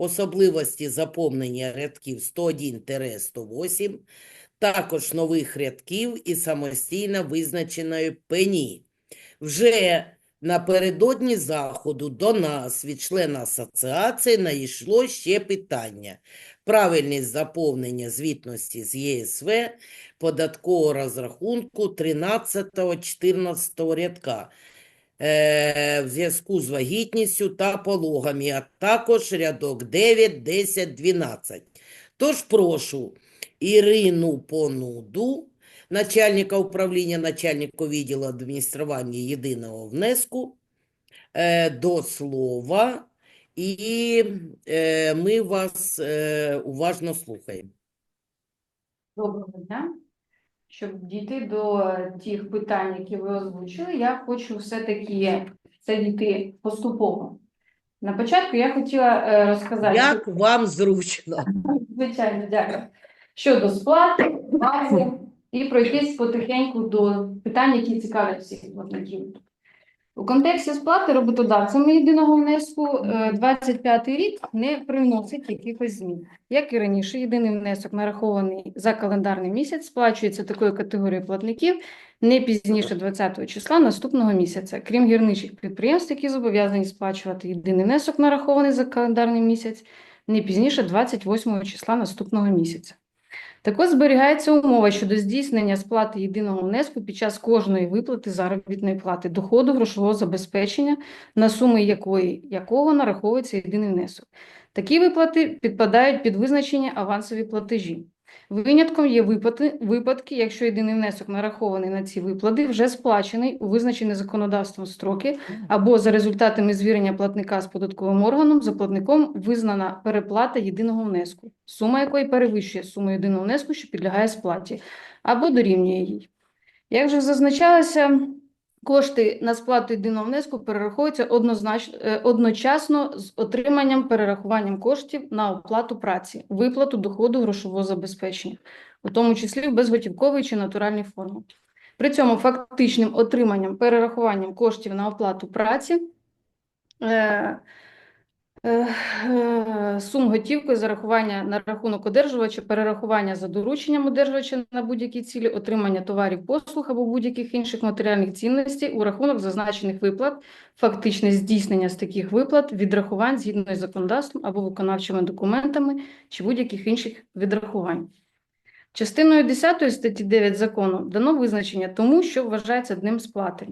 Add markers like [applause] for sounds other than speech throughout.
особливості заповнення рядків 101-108, також нових рядків і самостійно визначеної пені. Вже напередодні заходу до нас від члена асоціації надійшло ще питання. Правильність заповнення звітності з ЄСВ податкового розрахунку 13-14 рядка в зв'язку з вагітністю та пологами, а також рядок 9, 10, 12. Тож прошу Ірину Понуду, начальника управління, начальника відділу адміністрування єдиного внеску, е, до слова, і е, ми вас е, уважно слухаємо. Доброго дня. Щоб дійти до тих питань, які ви озвучили, я хочу все-таки це дійти поступово. На початку я хотіла е, розказати, Як вам зручно? звичайно, дякую, щодо сплати, бази і пройтись потихеньку до питань, які цікавлять всіх платників. У контексті сплати роботодавцями єдиного внеску е, 25 рік не приносить якихось змін. Як і раніше, єдиний внесок, нарахований за календарний місяць, сплачується такою категорією платників не пізніше 20 числа наступного місяця, крім гірничих підприємств, які зобов'язані сплачувати єдиний внесок, нарахований за календарний місяць, не пізніше 28 числа наступного місяця. Також зберігається умова щодо здійснення сплати єдиного внеску під час кожної виплати заробітної плати, доходу грошового забезпечення, на суми якої, якого нараховується єдиний внесок. Такі виплати підпадають під визначення авансові платежі. Винятком є випадки, випадки, якщо єдиний внесок нарахований на ці виплати вже сплачений у визначені законодавством строки або за результатами звірення платника з податковим органом за платником визнана переплата єдиного внеску, сума якої перевищує суму єдиного внеску, що підлягає сплаті, або дорівнює їй. Як вже зазначалося, кошти на сплату єдиного внеску перераховуються однозначно, е, одночасно з отриманням перерахуванням коштів на оплату праці, виплату доходу грошового забезпечення, у тому числі в безготівковій чи натуральній формі. При цьому фактичним отриманням, перерахуванням коштів на оплату праці е, сум готівкою зарахування на рахунок одержувача, перерахування за дорученням одержувача на будь-які цілі, отримання товарів, послуг або будь-яких інших матеріальних цінностей у рахунок зазначених виплат, фактичне здійснення з таких виплат, відрахувань згідно із законодавством або виконавчими документами чи будь-яких інших відрахувань. Частиною 10 статті 9 закону дано визначення тому, що вважається днем сплати.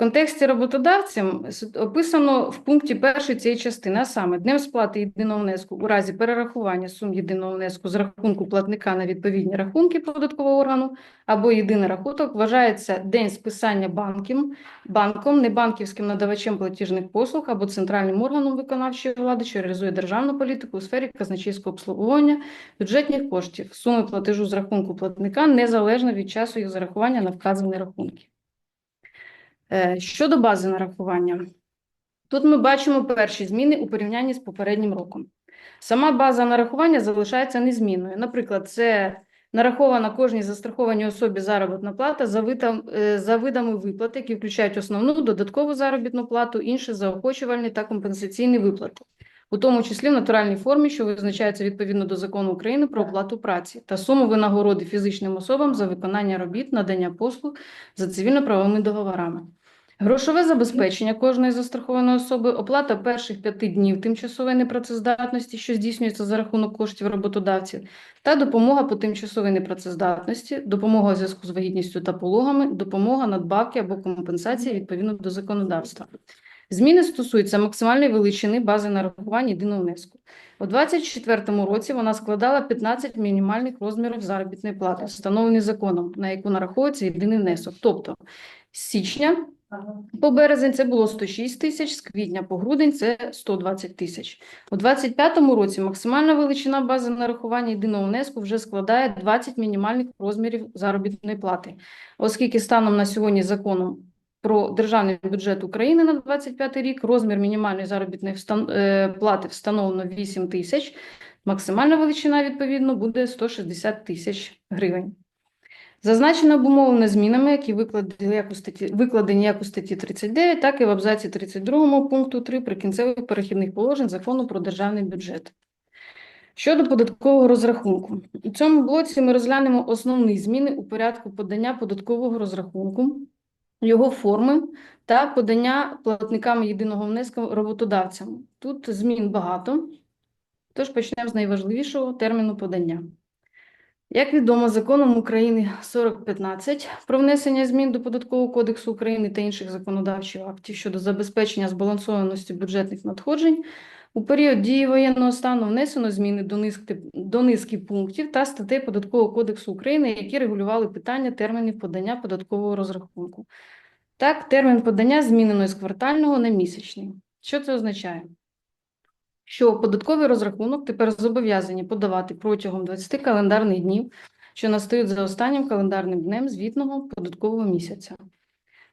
Контексті роботодавцям описано в пункті першої цієї частини, а саме днем сплати єдиного внеску у разі перерахування сум єдиного внеску з рахунку платника на відповідні рахунки податкового органу або єдиний рахунок вважається день списання банком, банком, небанківським надавачем платіжних послуг або центральним органом виконавчої влади, що реалізує державну політику у сфері казначейського обслуговування бюджетних коштів, суми платежу з рахунку платника незалежно від часу їх зарахування на вказані рахунки. Е, Щодо бази нарахування, тут ми бачимо перші зміни у порівнянні з попереднім роком. Сама база нарахування залишається незмінною. Наприклад, це нарахована кожній застрахованій особі заробітна плата за, видам, е, за видами виплат, які включають основну додаткову заробітну плату, інші заохочувальні та компенсаційні виплати, у тому числі в натуральній формі, що визначається відповідно до закону України про оплату праці та суму винагороди фізичним особам за виконання робіт, надання послуг за цивільно-правовими договорами. Грошове забезпечення кожної застрахованої особи, оплата перших п'яти днів тимчасової непрацездатності, що здійснюється за рахунок коштів роботодавців, та допомога по тимчасовій непрацездатності, допомога у зв'язку з вагітністю та пологами, допомога надбавки або компенсації відповідно до законодавства. Зміни стосуються максимальної величини бази нарахування єдиного внеску. У 2024 році вона складала 15 мінімальних розмірів заробітної плати, встановлені законом, на яку нараховується єдиний внесок. Тобто з січня по березень це було 106 тисяч, з квітня по грудень це 120 тисяч. У 2025 році максимальна величина бази нарахування єдиного внеску вже складає 20 мінімальних розмірів заробітної плати, оскільки станом на сьогодні законом про державний бюджет України на 2025 рік розмір мінімальної заробітної е, плати встановлено 8 тисяч, максимальна величина відповідно буде 160 тисяч гривень. Зазначено обумовлено змінами, які викладені як у статті, викладені як у статті 39, так і в абзаці 32 пункту 3 прикінцевих перехідних положень Закону про державний бюджет. Щодо податкового розрахунку. У цьому блоці ми розглянемо основні зміни у порядку подання податкового розрахунку, його форми та подання платниками єдиного внеску роботодавцями. Тут змін багато, тож почнемо з найважливішого терміну подання. Як відомо, законом України 4015 про внесення змін до Податкового кодексу України та інших законодавчих актів щодо забезпечення збалансованості бюджетних надходжень, у період дії воєнного стану внесено зміни до низки, до низки пунктів та статей Податкового кодексу України, які регулювали питання термінів подання податкового розрахунку. Так, термін подання змінено з квартального на місячний. Що це означає? Що податковий розрахунок тепер зобов'язані подавати протягом 20 календарних днів, що настають за останнім календарним днем звітного податкового місяця.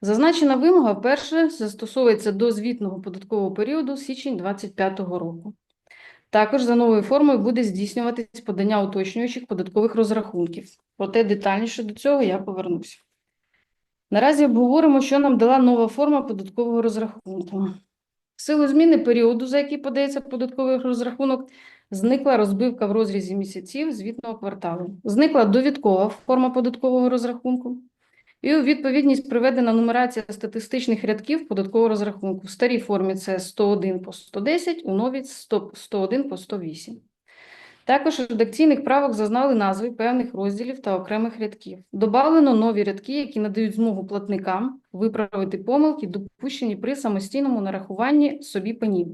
Зазначена вимога вперше застосовується до звітного податкового періоду січень 2025 року. Також за новою формою буде здійснюватись подання уточнюючих податкових розрахунків. Проте детальніше до цього я повернуся. Наразі обговоримо, що нам дала нова форма податкового розрахунку. В силу зміни періоду, за який подається податковий розрахунок, зникла розбивка в розрізі місяців звітного кварталу. Зникла довідкова форма податкового розрахунку. І у відповідність приведена нумерація статистичних рядків податкового розрахунку. В старій формі це 101 по 110, у новій 100 101 по 108. Також редакційних правок зазнали назви певних розділів та окремих рядків. Добавлено нові рядки, які надають змогу платникам виправити помилки, допущені при самостійному нарахуванні собі пенів.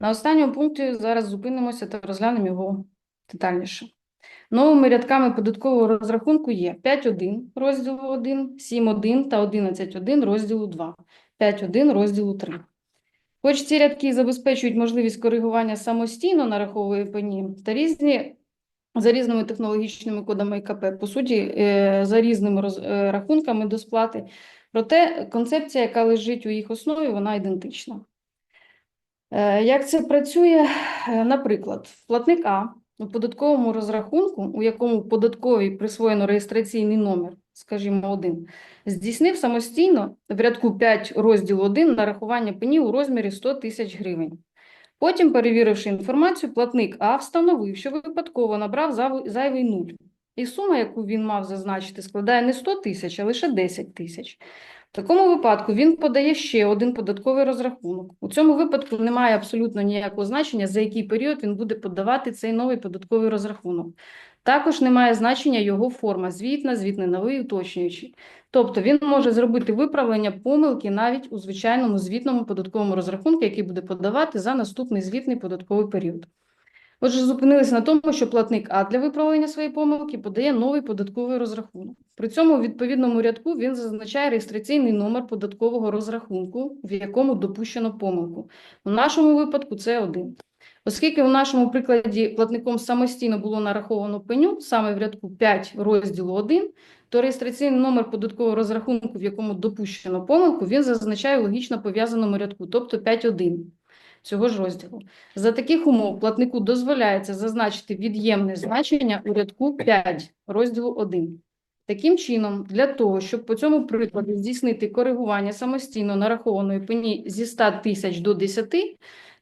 На останньому пункті зараз зупинимося та розглянемо його детальніше. Новими рядками податкового розрахунку є 5.1 розділу 1, 7.1 та 11.1 розділу 2, 5.1 розділу 3. Хоч ці рядки забезпечують можливість коригування самостійно нараховує пені та різні за різними технологічними кодами ІКП, по суті, е, за різними роз- е, рахунками до сплати. Проте концепція, яка лежить у їх основі, вона ідентична. Е, Як це працює? Наприклад, платник А у податковому розрахунку, у якому податковій присвоєно реєстраційний номер, скажімо, один, здійснив самостійно в рядку 5 розділу 1 нарахування пені у розмірі 100 тисяч гривень. Потім, перевіривши інформацію, платник А встановив, що випадково набрав зайвий нуль. І сума, яку він мав зазначити, складає не 100 тисяч, а лише 10 тисяч. В такому випадку він подає ще один податковий розрахунок. У цьому випадку немає абсолютно ніякого значення, за який період він буде подавати цей новий податковий розрахунок. Також немає значення його форма звітна, звітний новий, уточнюючий. Тобто він може зробити виправлення помилки навіть у звичайному звітному податковому розрахунку, який буде подавати за наступний звітний податковий період. Отже, зупинилися на тому, що платник А для виправлення своєї помилки подає новий податковий розрахунок. При цьому у відповідному рядку він зазначає реєстраційний номер податкового розрахунку, в якому допущено помилку. У нашому випадку це один. Оскільки у нашому прикладі платником самостійно було нараховано пеню саме в рядку 5 розділу 1, то реєстраційний номер податкового розрахунку, в якому допущено помилку, він зазначає у логічно пов'язаному рядку, тобто 5.1 цього ж розділу. За таких умов платнику дозволяється зазначити від'ємне значення у рядку 5 розділу 1. Таким чином, для того, щоб по цьому прикладу здійснити коригування самостійно нарахованої пені зі 100 тисяч до 10,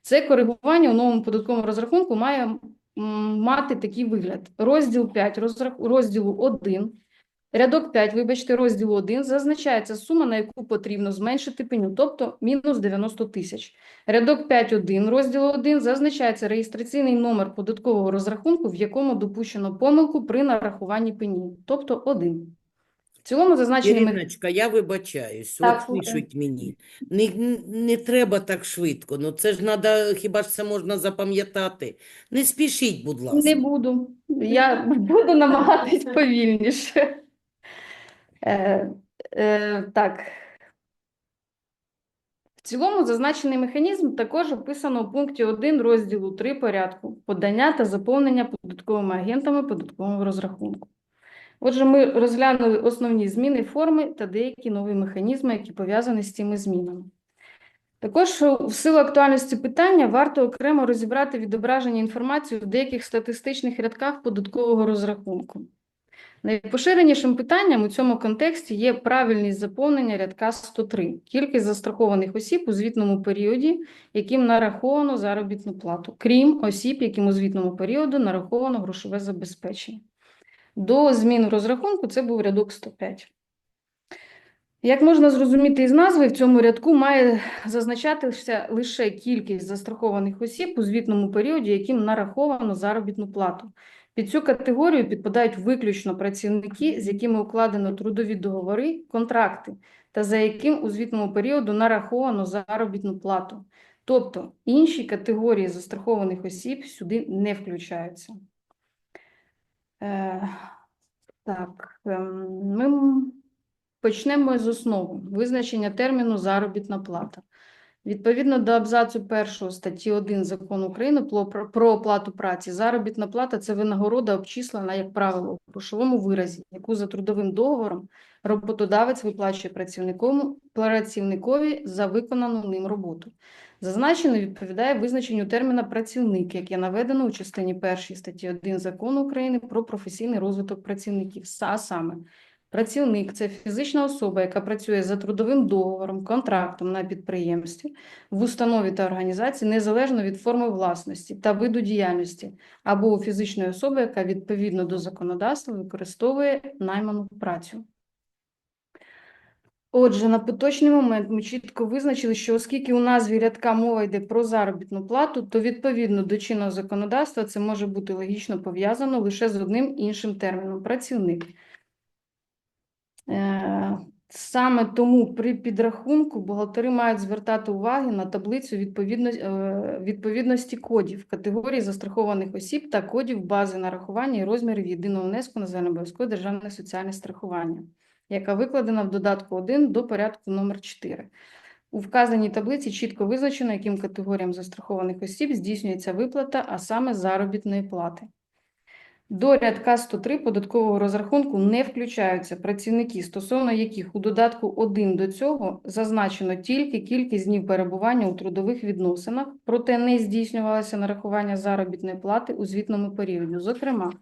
це коригування у новому податковому розрахунку має мати такий вигляд. Розділ 5 розрах... розділу 1 Рядок 5, вибачте, розділу 1 зазначається сума, на яку потрібно зменшити пеню, тобто мінус 90 тисяч. Рядок 5.1 розділу 1 зазначається реєстраційний номер податкового розрахунку, в якому допущено помилку при нарахуванні пені, тобто 1. В цілому зазначені. Іриночка, я вибачаюсь, Так, от слухаю. пишуть мені. Не, не треба так швидко, ну це ж надо, хіба ж це можна запам'ятати? Не спішіть, будь ласка. Не буду. Я буду намагатись [laughs] повільніше. Е, е, так. В цілому зазначений механізм також описано у пункті 1 розділу 3 порядку подання та заповнення податковими агентами податкового розрахунку. Отже, ми розглянули основні зміни форми та деякі нові механізми, які пов'язані з цими змінами. Також в силу актуальності питання варто окремо розібрати відображення інформації в деяких статистичних рядках податкового розрахунку. Найпоширенішим питанням у цьому контексті є правильність заповнення рядка 103. Кількість застрахованих осіб у звітному періоді, яким нараховано заробітну плату, крім осіб, яким у звітному періоду нараховано грошове забезпечення. До змін в розрахунку це був рядок 105. Як можна зрозуміти із назви, в цьому рядку має зазначатися лише кількість застрахованих осіб у звітному періоді, яким нараховано заробітну плату. Під цю категорію підпадають виключно працівники, з якими укладено трудові договори, контракти, та за яким у звітному періоду нараховано заробітну плату. Тобто інші категорії застрахованих осіб сюди не включаються. Е, так, ем, ми почнемо з основи. Визначення терміну заробітна плата. Відповідно до абзацу 1 статті 1 Закону України про, оплату праці, заробітна плата – це винагорода, обчислена, як правило, у грошовому виразі, яку за трудовим договором роботодавець виплачує працівникові, працівникові за виконану ним роботу. Зазначено відповідає визначенню терміна працівник, яке наведено у частині 1 статті 1 Закону України про професійний розвиток працівників. А саме, працівник – це фізична особа, яка працює за трудовим договором, контрактом на підприємстві, в установі та організації незалежно від форми власності та виду діяльності, або у фізичної особи, яка відповідно до законодавства використовує найману працю. Отже, на поточний момент ми чітко визначили, що оскільки у назві рядка мова йде про заробітну плату, то відповідно до чинного законодавства це може бути логічно пов'язано лише з одним іншим терміном працівник. Е, Саме тому при підрахунку бухгалтери мають звертати уваги на таблицю е, відповідності кодів категорії застрахованих осіб та кодів бази нарахування і розмірів єдиного внеску на загальнообов'язкове державне соціальне страхування, яка викладена в додатку 1 до порядку номер 4. У вказаній таблиці чітко визначено, яким категоріям застрахованих осіб здійснюється виплата, а саме заробітної плати. До рядка 103 податкового розрахунку не включаються працівники, стосовно яких у додатку 1 до цього зазначено тільки кількість днів перебування у трудових відносинах, проте не здійснювалося нарахування заробітної плати у звітному періоді. Зокрема,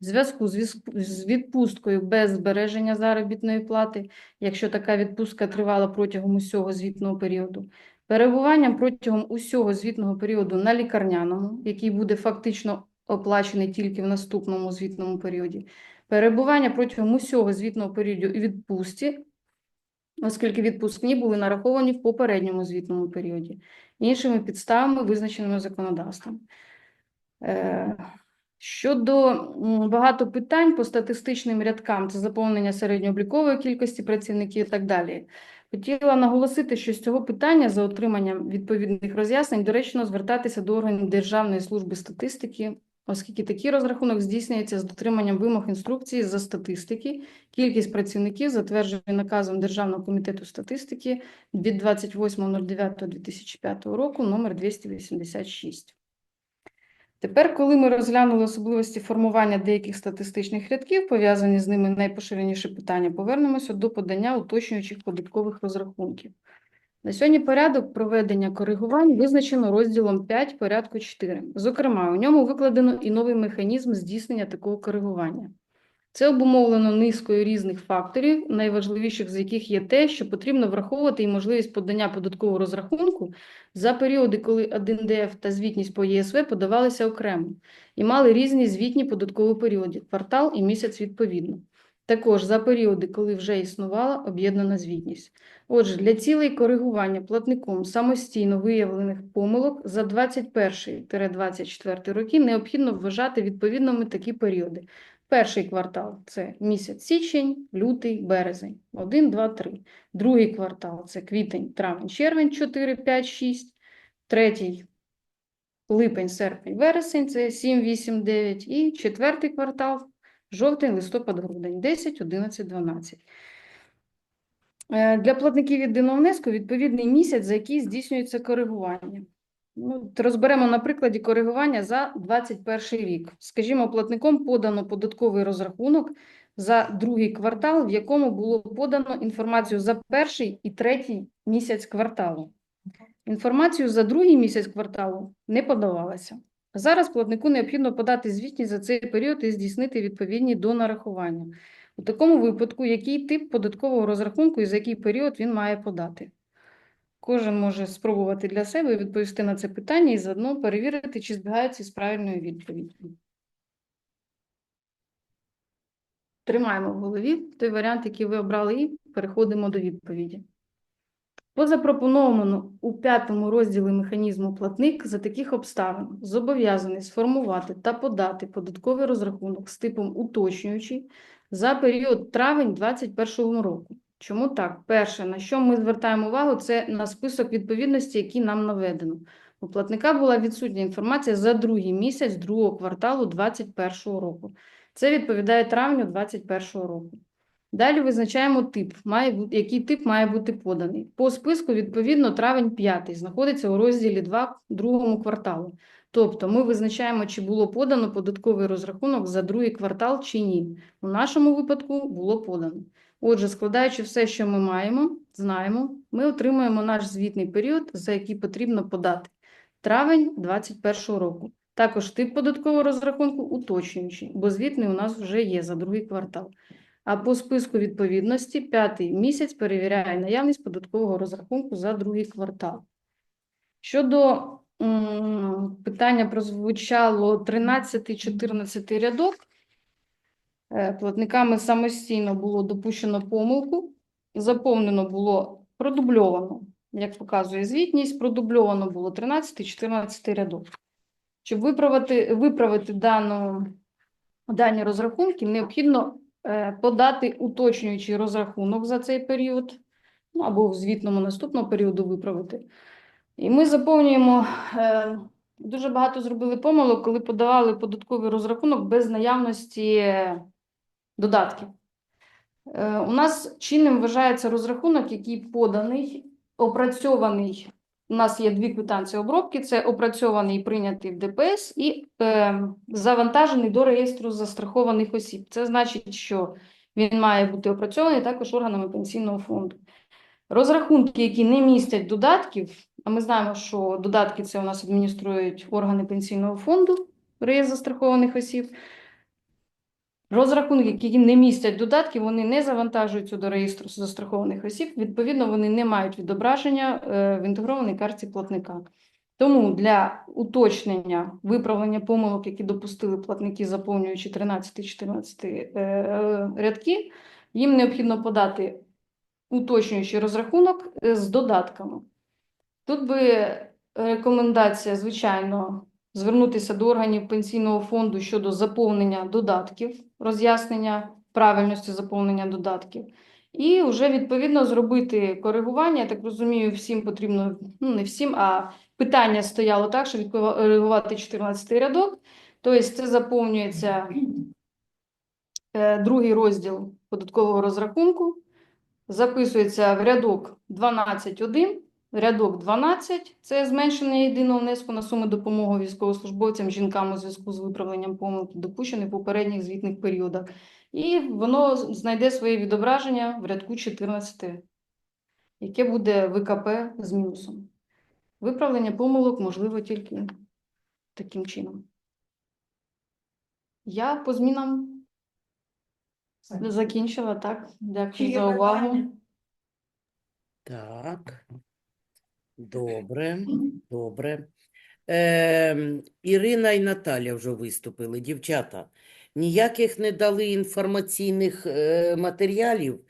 в зв'язку з відпусткою без збереження заробітної плати, якщо така відпустка тривала протягом усього звітного періоду, перебуванням протягом усього звітного періоду на лікарняному, який буде фактично оплачений тільки в наступному звітному періоді, перебування протягом усього звітного періоду у відпустці, оскільки відпускні були нараховані в попередньому звітному періоді, іншими підставами, визначеними законодавством. Е, Щодо багато питань по статистичним рядкам, це заповнення середньооблікової кількості працівників і так далі. Хотіла наголосити, що з цього питання за отриманням відповідних роз'яснень доречно звертатися до органів Державної служби статистики, оскільки такий розрахунок здійснюється з дотриманням вимог інструкції за статистики. Кількість працівників затверджує наказом Державного комітету статистики від 28.09.2005 року номер 286. Тепер, коли ми розглянули особливості формування деяких статистичних рядків, пов'язані з ними найпоширеніші питання, повернемося до подання уточнюючих податкових розрахунків. На сьогодні порядок проведення коригувань визначено розділом 5 порядку 4. Зокрема, у ньому викладено і новий механізм здійснення такого коригування. Це обумовлено низкою різних факторів, найважливіших з яких є те, що потрібно враховувати і можливість подання податкового розрахунку за періоди, коли 1ДФ та звітність по ЄСВ подавалися окремо і мали різні звітні податкові періоди, квартал і місяць відповідно. Також за періоди, коли вже існувала об'єднана звітність. Отже, для цілей коригування платником самостійно виявлених помилок за 21-24 роки необхідно вважати відповідними такі періоди. Перший квартал це місяць січень, лютий, березень. 1, 2, 3. Другий квартал це квітень, травень, червень 4, 5, 6. Третій липень, серпень, вересень це 7, 8, 9. І четвертий квартал жовтень, листопад, грудень 10, 11, 12. Е, Для платників єдиного внеску відповідний місяць, за який здійснюється коригування. Ну, розберемо на прикладі коригування за 21 рік. Скажімо, платником подано податковий розрахунок за другий квартал, в якому було подано інформацію за перший і третій місяць кварталу. Інформацію за другий місяць кварталу не подавалася. Зараз платнику необхідно подати звітність за цей період і здійснити відповідні донарахування. У такому випадку, який тип податкового розрахунку і за який період він має подати? Кожен може спробувати для себе відповісти на це питання і заодно перевірити, чи збігаються з правильною відповіддю. Тримаємо в голові той варіант, який ви обрали, і переходимо до відповіді. По запропонованому у п'ятому розділі механізму платник за таких обставин зобов'язаний сформувати та подати податковий розрахунок з типом уточнюючий за період травень 2021 року. Чому так? Перше, на що ми звертаємо увагу, це на список відповідності, який нам наведено. У платника була відсутня інформація за другий місяць другого кварталу 2021 року. Це відповідає травню 2021 року. Далі визначаємо тип, має який тип має бути поданий. По списку, відповідно, травень 5 знаходиться у розділі 2 другому кварталу. Тобто ми визначаємо, чи було подано податковий розрахунок за другий квартал чи ні. У нашому випадку було подано. Отже, складаючи все, що ми маємо, знаємо, ми отримуємо наш звітний період, за який потрібно подати. Травень 2021 року. Також тип податкового розрахунку уточнюючий, бо звітний у нас вже є за другий квартал. А по списку відповідності п'ятий місяць перевіряє наявність податкового розрахунку за другий квартал. Щодо м, питання прозвучало 13-14 рядок, е, платниками самостійно було допущено помилку, заповнено було продубльовано, як показує звітність, продубльовано було 13-14 рядок. Щоб виправити, виправити дану, дані розрахунки, необхідно подати уточнюючий розрахунок за цей період, ну, або в звітному наступного періоду виправити. І ми заповнюємо, е, дуже багато зробили помилок, коли подавали податковий розрахунок без наявності е, додатків. Е, У нас чинним вважається розрахунок, який поданий, опрацьований. У нас є дві квитанції обробки: це опрацьований і прийнятий в ДПС і е, завантажений до реєстру застрахованих осіб. Це значить, що він має бути опрацьований також органами пенсійного фонду. Розрахунки, які не містять додатків, а ми знаємо, що додатки це у нас адмініструють органи пенсійного фонду, реєстр застрахованих осіб. Розрахунки, які не містять додатків, вони не завантажуються до реєстру застрахованих осіб. Відповідно, вони не мають відображення е, в інтегрованій карті платника. Тому для уточнення виправлення помилок, які допустили платники, заповнюючи 13-14 е, е, рядки, їм необхідно подати уточнюючий розрахунок з додатками. Тут би рекомендація, звичайно, звернутися до органів пенсійного фонду щодо заповнення додатків, роз'яснення правильності заповнення додатків. І вже відповідно зробити коригування. Я так розумію, всім потрібно, ну не всім, а питання стояло так, що відкоригувати 14 рядок. Тобто це заповнюється е, другий розділ податкового розрахунку, записується в рядок 12.1, рядок 12 – це зменшення єдиного внеску на суми допомоги військовослужбовцям, жінкам у зв'язку з виправленням помилки, допущених в попередніх звітних періодах. І воно знайде своє відображення в рядку 14, яке буде ВКП з мінусом. Виправлення помилок можливо тільки таким чином. Я по змінам закінчила, так. Дякую за увагу. Так. Добре, добре. Е, Ірина і Наталя вже виступили. Дівчата, ніяких не дали інформаційних е, матеріалів,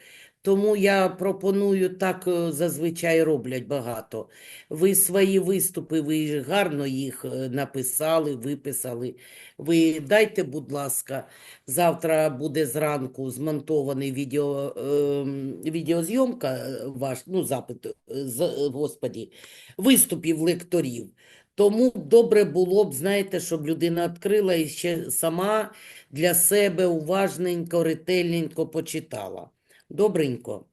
тому я пропоную, так е, зазвичай роблять багато. Ви свої виступи, ви гарно їх е, написали, виписали. Ви дайте, будь ласка, завтра буде зранку змонтований відео, ем, відеозйомка е, ваш, ну, запит, е, з, господі, виступів лекторів. Тому добре було б, знаєте, щоб людина відкрила і ще сама для себе уважненько, ретельненько почитала. Добренько.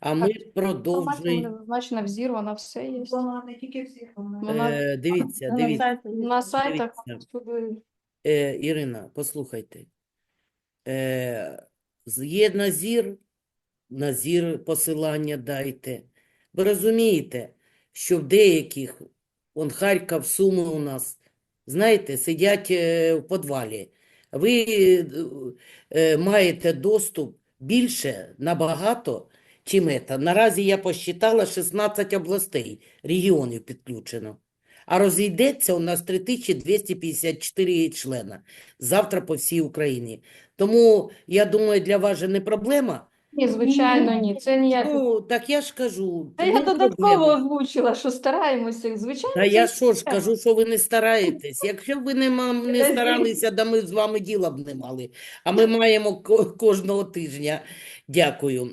А ми Інформація продовжуємо. не зазначена, взірвана, все є. Вона не тільки всіх, вона Вона Е, дивіться, дивіться. на сайтах Дивіться. Е, Ірина, послухайте. Е, з- є назір, назір посилання дайте. Ви розумієте, що в деяких, он Харків, Суми у нас, знаєте, сидять е, в підвалі. Ви е, маєте доступ більше набагато, чим це. Наразі я посчитала 16 областей, регіонів підключено. А розійдеться у нас 3254 члена завтра по всій Україні. Тому, я думаю, для вас же не проблема. Ні, звичайно, ні. Це ніяк. Ну, так я ж кажу, Та я додатково проблема. озвучила, що стараємося. Звичайно, Та я що ж кажу, що ви не стараєтесь. Якщо б ви не, мам- не старалися, да ми з вами діла б не мали. А ми маємо ко- кожного тижня. Дякую.